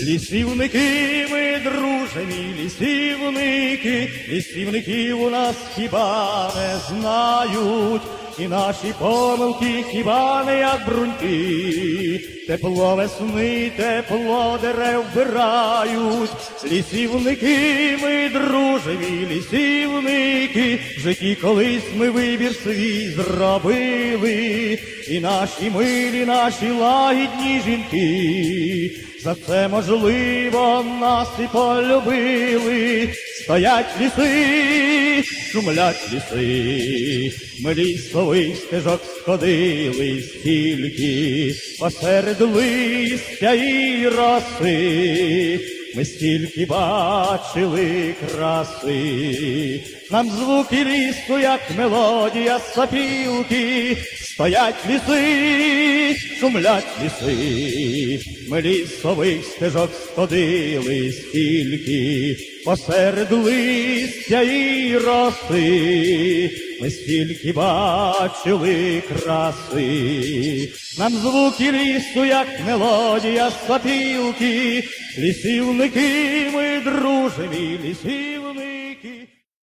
Лісівники ми дружені, лісівники, лісівників у нас хіба не знають, і наші помилки хіба не як бруньки, тепло весни, тепло дерев вбирають, лісівники ми дружені, лісівники, в житті колись ми вибір свій зробили, і наші милі, наші лагідні жінки. За це можливо нас і полюбили, стоять ліси, шумлять ліси, ми лісових стежок сходили стільки, посеред листя і роси, ми стільки бачили краси, нам звуки лісу, як мелодія сапілки, стоять ліси, шумлять ліси, ми лісових стежок сходили стільки, посеред листя і роси, ми стільки бачили краси, нам звуки лісу, як мелодія сапілки, лісівники ми дружимі, лісівники.